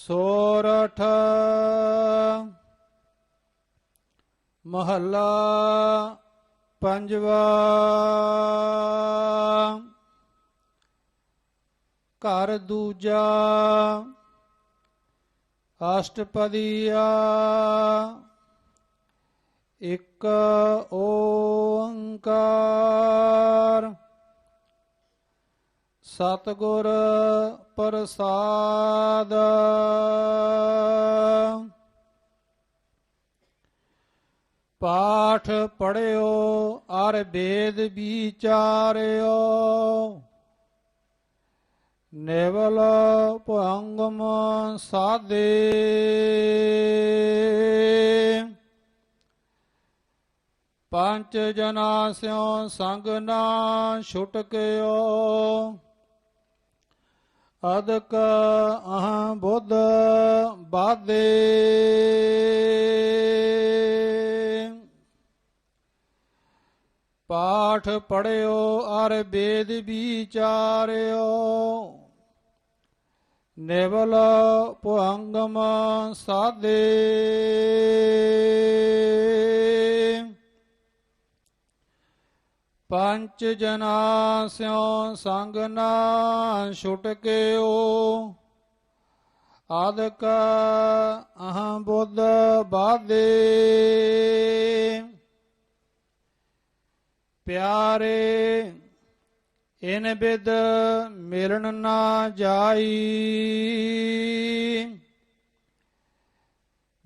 ਸੋਰਠ ਮਹੱਲਾ ਪੰਜਵਾ ਘਰ ਦੂਜਾ ਅਸ਼ਟਪਦੀਆ ਇੱਕ ਓੰਕਾਰ। ਸਤਿਗੁਰ ਪ੍ਰਸਾਦ। ਪਾਠ ਪੜਿਓ, ਅਰ ਵੇਦ ਵਿਚਾਰਿਓ। ਨੇਵਲ ਭੰਗਮ ਸਾਦੇ। ਪੰਜ ਜਨਾ ਸਿਓ ਸੰਗ ਨਾ ਛੁਟਕਿਓ। ਅਦਕ ਅਹ ਬੁੱਧ ਬਾਦੇ। ਪਾਠ ਪੜਿਓ ਅਰ ਵੇਦ ਵਿਚਾਰਿਓ। ਨਿਵਲ ਭੰਗਮ ਸਾਦੇ। ਪੰਚ ਜਨਾ ਸਿਓ ਸੰਗ ਨਾ ਛੁਟਕਿਓ ਆਦਕ ਅਹ ਬੁੱਧ ਬਾਦੇ ਪਿਆਰੇ, ਇਨ ਬਿਦ ਮਿਲਣ ਨਾ ਜਾਈ।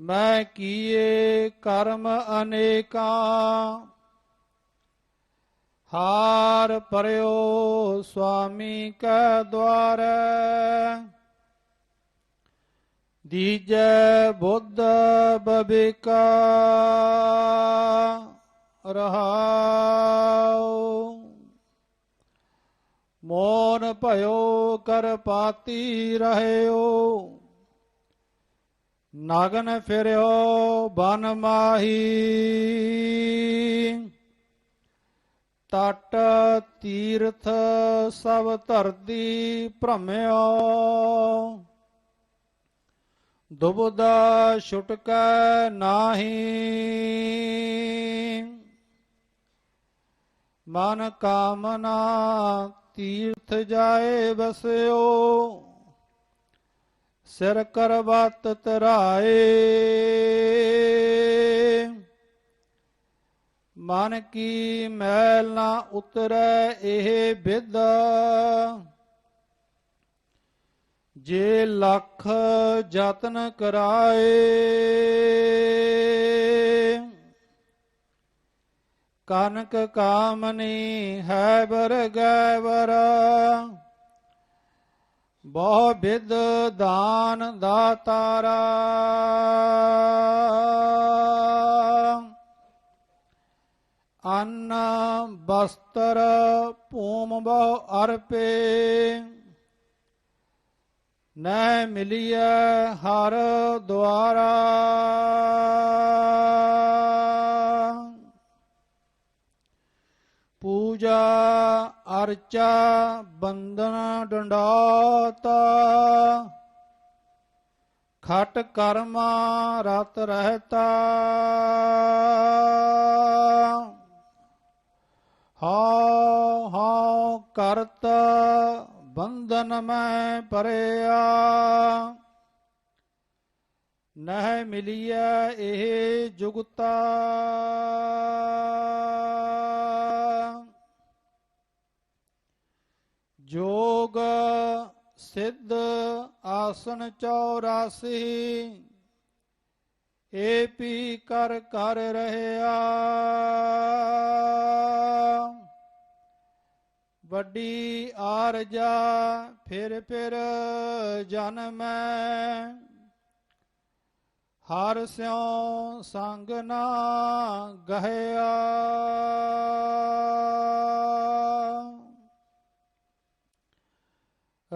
ਮੈਂ ਕੀਏ ਕਰਮ ਅਨੇਕਾਂ ਹਾਰ ਪਰਿਓ ਸੁਆਮੀ ਕੈ ਦਵਾਰ ਦੀਜੈ ਬੁੱਧ ਬਬਿਕਾ ਰਹਾਉ। ਮੋਨ ਭਇਓ ਕਰ ਪਾਤੀ ਰਹਿਓ। ਨਗਨ ਫਿਰਿਓ ਬਨ ਮਾਹੀ। ਤਟ ਤੀਰਥ ਸਭ ਧਰਦੀ ਭ੍ਰਮਿਓ। ਦੁਬਦਾ ਛੁਟਕੈ ਨਾਹੀ। ਮਨ ਕਾਮਨਾ ਤੀਰਥ ਜਾਏ ਬਸਿਓ ਸਿਰ ਕਰਵਤ ਤਰਾਏ। ਮਨ ਕੀ ਮੈਲ ਨਾ ਉਤਰੈ ਇਹ ਵਿਦ ਜੇ ਲੱਖ ਯਤਨ ਕਰਾਏ, ਕਨਕ ਕਾਮਨੀ ਹੈ ਬਰ ਗੈਵਰ ਬਹੁ ਵਿਦ ਦਾਨ ਦਾਤਾਰਾ। ਅੰਨ ਬਸਤਰ ਭੂਮ ਬਹੁ ਅਰਪੇ ਨੈ ਮਿਲਿਐ ਹਰ ਦੁਆਰਾ। ਪੂਜਾ ਅਰਚਾ ਬੰਦਨ ਡੰਡਾਤ, ਖਟ ਕਰਮਾ ਰਤ ਰਹਤਾ। ਹਉ ਹਉ ਕਰਤ ਬੰਧਨ ਮੈਂ ਪਰਿਆ ਨਹਿ ਮਿਲਿਆ ਇਹ ਜੁਗਤਾ। ਜੋਗ ਸਿੱਧ ਆਸਨ 84 ਏ ਪੀ ਕਰ ਕਰ ਰਹਿਆ। ਵੱਡੀ ਆਰਜਾ ਫਿਰ ਫਿਰ ਜਨਮੈ। ਹਰ ਸਿਉ ਸੰਗ ਨਾ ਗਹਿਆ।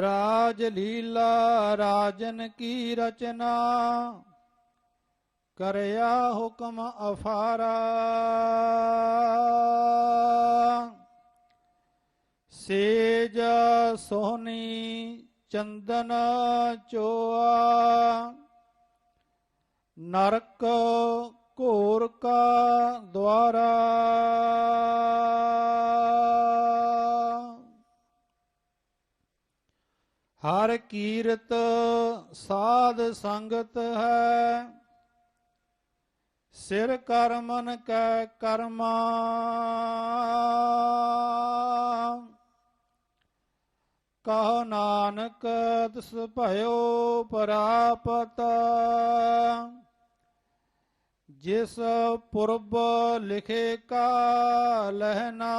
ਰਾਜ ਲੀਲਾ ਰਾਜਨ ਕੀ ਰਚਨਾ? ਕਰਿਆ ਹੁਕਮ ਅਫਾਰਾ। ਸੇਜ ਸੋਹਣੀ ਚੰਦਨ ਚੋਆ, ਨਰਕ ਘੋਰ ਕਾ ਦਵਾਰਾ ਹਰ ਕੀਰਤ ਸਾਧ ਸੰਗਤ ਹੈ, ਸਿਰ ਕਰਮਨ ਕੈ ਕਰਮਾ। ਕਹੋ ਨਾਨਕ ਤਿਸ ਭਇਓ ਪਰਾਪਤ। ਜਿਸ ਪੁਰਬ ਲਿਖੇ ਕਾ ਲਹਿਣਾ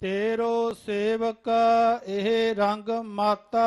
ਤੇਰੋ ਸੇਵਕ ਇਹ ਰੰਗ ਮਾਤਾ।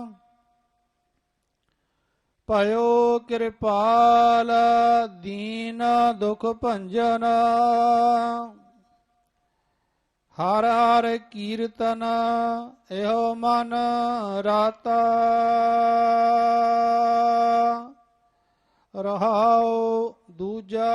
ਭਇਓ ਕਿਰਪਾਲ ਦੀਨ ਦੁਖ ਭੰਜਨ। ਹਰ ਹਰ ਕੀਰਤਨ ਇਹੋ ਮਨ ਰਾਤਾ। ਰਹਾਉ ਦੂਜਾ